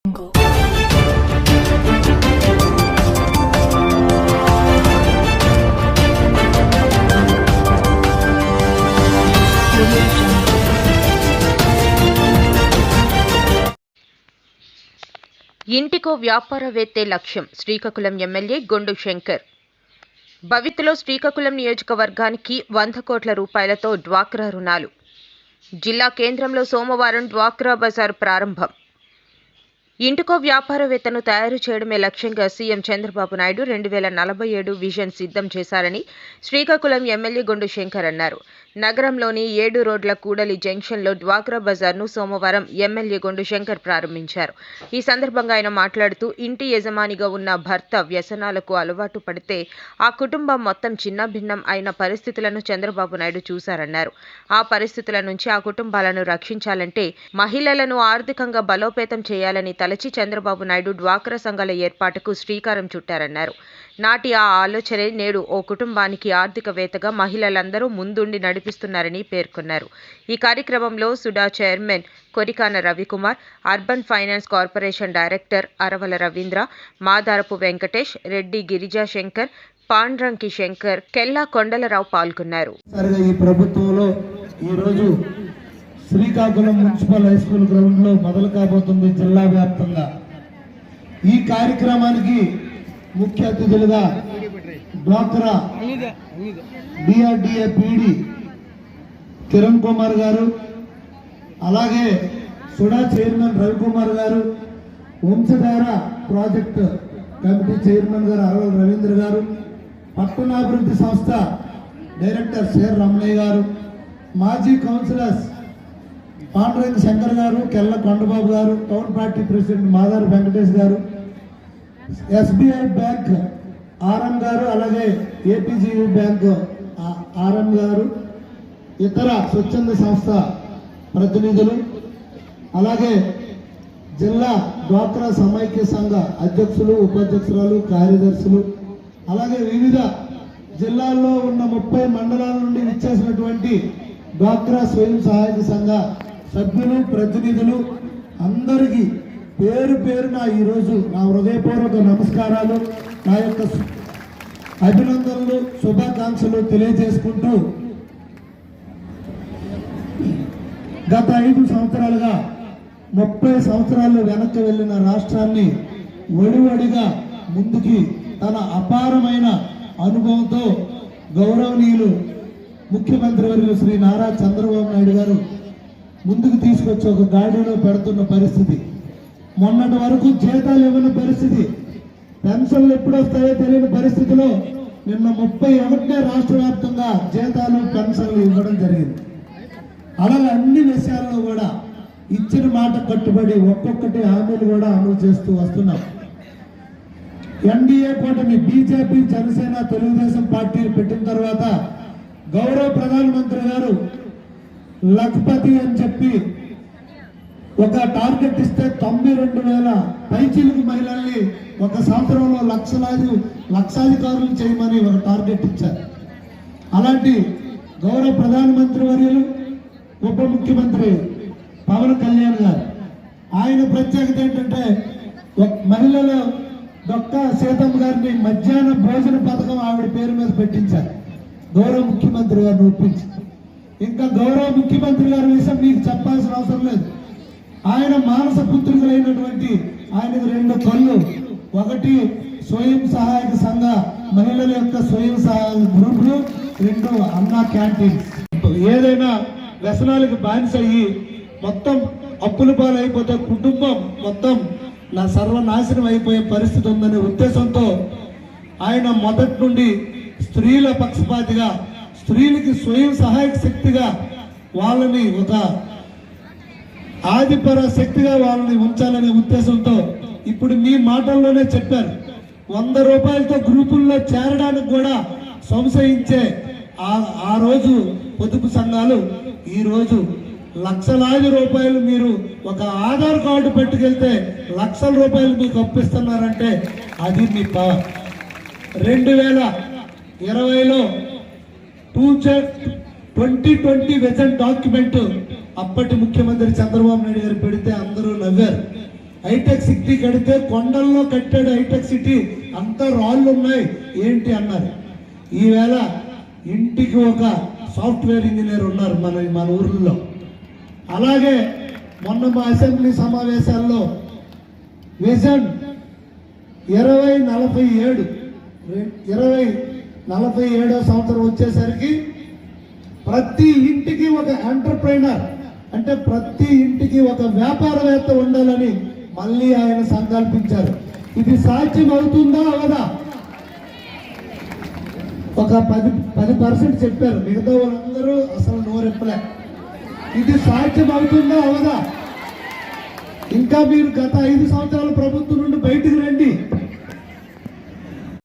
ఇంటికో వ్యాపారవేత్తే లక్ష్యం శ్రీకాకుళం ఎమ్మెల్యే గొండు శంకర్. భవితలో శ్రీకాకుళం నియోజకవర్గానికి వంద కోట్ల రూపాయలతో డ్వాక్రా రుణాలు. జిల్లా కేంద్రంలో సోమవారం డ్వాక్రా బజార్ ప్రారంభం. ఇంటికో వ్యాపారవేత్తను తయారు చేయడమే లక్ష్యంగా సీఎం చంద్రబాబు నాయుడు రెండు వేల నలభై ఏడు విజన్ సిద్ధం చేశారని శ్రీకాకుళం ఎమ్మెల్యే గొండు శంకర్ అన్నారు. నగరంలోని ఏడు రోడ్ల కూడలి జంక్షన్లో డ్వాక్రా బజార్ను సోమవారం ఎమ్మెల్యే గొండు శంకర్ ప్రారంభించారు. ఈ సందర్భంగా ఆయన మాట్లాడుతూ ఇంటి యజమానిగా ఉన్న భర్త వ్యసనాలకు అలవాటు పడితే ఆ కుటుంబం మొత్తం చిన్నభిన్నం అయిన పరిస్థితులను చంద్రబాబు నాయుడు చూశారన్నారు. ఆ పరిస్థితుల నుంచి ఆ కుటుంబాలను రక్షించాలంటే మహిళలను ఆర్థికంగా బలోపేతం చేయాలని తలచి చంద్రబాబు నాయుడు డ్వాక్రా సంఘాల ఏర్పాటుకు శ్రీకారం చుట్టారన్నారు. నాటి ఆ ఆలోచనే నేడు ఓ కుటుంబానికి ఆర్థికవేత్తగా మహిళలందరూ ముందుండి నడిపిస్తున్నారని పేర్కొన్నారు. ఈ కార్యక్రమంలో SUDA chairman Korikana Ravikumar urban finance corporation director Aravala Ravindra Madarapu Venkatesh Reddy Girija Shankar Pandranki Shankar Kella Kondalarao పాల్గొన్నారు. ఈ ప్రభుత్వంలో ఈరోజు శ్రీకాకుళం మున్సిపల్ హై స్కూల్ గ్రౌండ్లో మొదలు కాబోతుంది జిల్లా వ్యాప్తంగా. ఈ కార్యక్రమానికి ముఖ్య అతిథులుగా డ్వాక్రా డిఆర్డిఏ పీడి కిరణ్ కుమార్ గారు అలాగే సుడా చైర్మన్ రవికుమార్ గారు వంశధార ప్రాజెక్ట్ కమిటీ చైర్మన్ గారు అరవల్ రవీంద్ర గారు పట్టణాభివృద్ధి సంస్థ డైరెక్టర్ షేర్ రమణయ్య గారు మాజీ కౌన్సిలర్స్ పాండురంగ శంకర్ గారు కెల్ల కొండబాబు గారు town party president Madaru Venkatesh గారు ఎస్బీఐ బ్యాంక్ ఆర్ఎం గారు అలాగే ఏపీజీ బ్యాంక్ ఆర్ఎం గారు ఇతర స్వచ్ఛంద సంస్థ ప్రతినిధులు అలాగే జిల్లా డ్వాక్రా సమైక్య సంఘ అధ్యక్షులు ఉపాధ్యక్షురాలు కార్యదర్శులు అలాగే వివిధ జిల్లాల్లో ఉన్న ముప్పై మండలాల నుండి విచ్చేసినటువంటి డ్వాక్రా స్వయం సహాయక సంఘ సభ్యులు ప్రతినిధులు అందరికీ పేరు పేరున ఈరోజు నా హృదయపూర్వక నమస్కారాలు. నా యొక్క అభినందనలు శుభాకాంక్షలు తెలియజేసుకుంటూ గత ఐదు సంవత్సరాలుగా ముప్పై సంవత్సరాలు వెనక్కి వెళ్ళిన రాష్ట్రాన్ని వడివడిగా ముందుకి తన అపారమైన అనుభవంతో గౌరవనీయులు ముఖ్యమంత్రి వర్యులు శ్రీ నారా చంద్రబాబు నాయుడు గారు ముందుకు తీసుకొచ్చి ఒక గాడిలో పెడుతున్న పరిస్థితి. మొన్నటి వరకు జీతాలు ఇవ్వని పరిస్థితి. పెన్షన్లు ఎప్పుడు వస్తాయో తెలియని పరిస్థితిలో నిన్న ముప్పై ఒకటే రాష్ట్ర వ్యాప్తంగా జీతాలు పెన్షన్లు ఇవ్వడం జరిగింది. అలాగే అన్ని విషయాల్లో కూడా ఇచ్చిన మాట కట్టుబడి ఒక్కొక్కటి హామీలు కూడా అమలు చేస్తూ వస్తున్నాం. ఎన్డీఏ కూటమి బీజేపీ జనసేన తెలుగుదేశం పార్టీలు పెట్టిన తర్వాత గౌరవ ప్రధానమంత్రి గారు లఖపతి అని చెప్పి ఒక టార్గెట్ ఇస్తే తొంభై రెండు వేల పైచిలుకు మహిళల్ని ఒక సంవత్సరంలో లక్షలాది లక్షాధికారులు చేయమని ఒక టార్గెట్ ఇచ్చారు. అలాంటి గౌరవ ప్రధానమంత్రి వర్యులు ఉప ముఖ్యమంత్రి పవన్ కళ్యాణ్ గారు. ఆయన ప్రత్యేకత ఏంటంటే మహిళలు డాక్టర్ సీతమ్మ గారిని మధ్యాహ్న భోజన పథకం ఆవిడ పేరు మీద పెట్టించారు. గౌరవ ముఖ్యమంత్రి గారిని ఒప్పించారు ఇంకా గౌరవ ముఖ్యమంత్రి గారి విషయం మీకు చెప్పాల్సిన అవసరం లేదు. ఆయన మానస పుత్రికలైనటువంటి ఆయనకు రెండు కళ్ళు. ఒకటి స్వయం సహాయక సంఘ మహిళల యొక్క స్వయం సహాయక గ్రూపులు రెండు అన్నా క్యాంటీన్. ఏదైనా వ్యసనాలకు బానిస అయ్యి మొత్తం అప్పుల పాలైపోతే కుటుంబం మొత్తం నా సర్వనాశనం అయిపోయే పరిస్థితి ఉందనే ఉద్దేశంతో ఆయన మొదటి నుండి స్త్రీల పక్షపాతిగా స్త్రీలకి స్వయం సహాయక శక్తిగా వాళ్ళని ఒక ఆదిపర శక్తిగా వాళ్ళని ఉంచాలనే ఉద్దేశంతో ఇప్పుడు మీ మాటల్లోనే చెప్పారు. వంద రూపాయలతో గ్రూపుల్లో చేరడానికి కూడా సంశయించే ఆ రోజు పొదుపు సంఘాలు ఈరోజు లక్షలాది రూపాయలు మీరు ఒక ఆధార్ కార్డు పెట్టుకెళ్తే లక్షల రూపాయలు మీకు అప్పిస్తున్నారంటే అది మీ పవర్ రెండు వేల ఇరవైలో two twenty twenty vision document అప్పటి ముఖ్యమంత్రి చంద్రబాబు నాయుడు గారు పెడితే అందరూ నవ్వారు. హైటెక్ సిటీ కడితే కొండల్లో కట్టాడు హైటెక్ సిటీ. అంతా రాళ్ళు ఉన్నాయి. ఏంటి అన్నారు. ఈవేళ ఇంటికి ఒక సాఫ్ట్వేర్ ఇంజనీర్ ఉన్నారు మన మన ఊర్లో. అలాగే మొన్న మా అసెంబ్లీ సమావేశాల్లో విజన్ ఇరవై నలభై ఏడు ఇరవై నలభై ఏడో సంవత్సరం వచ్చేసరికి ప్రతి ఇంటికి ఒక ఎంటర్ప్రైనర్ అంటే ప్రతి ఇంటికి ఒక వ్యాపారవేత్త ఉండాలని మళ్ళీ ఆయన సంకల్పించారు. ఇది సాధ్యం అవుతుందా అవదా? ఒక పది పది పర్సెంట్ చెప్పారు. మిగతా వాళ్ళందరూ అసలు నోరెప్పలే ఇది సాధ్యం అవుతుందా అవదా? ఇంకా మీరు గత ఐదు సంవత్సరాల ప్రభుత్వం నుండి బయటికి రండి.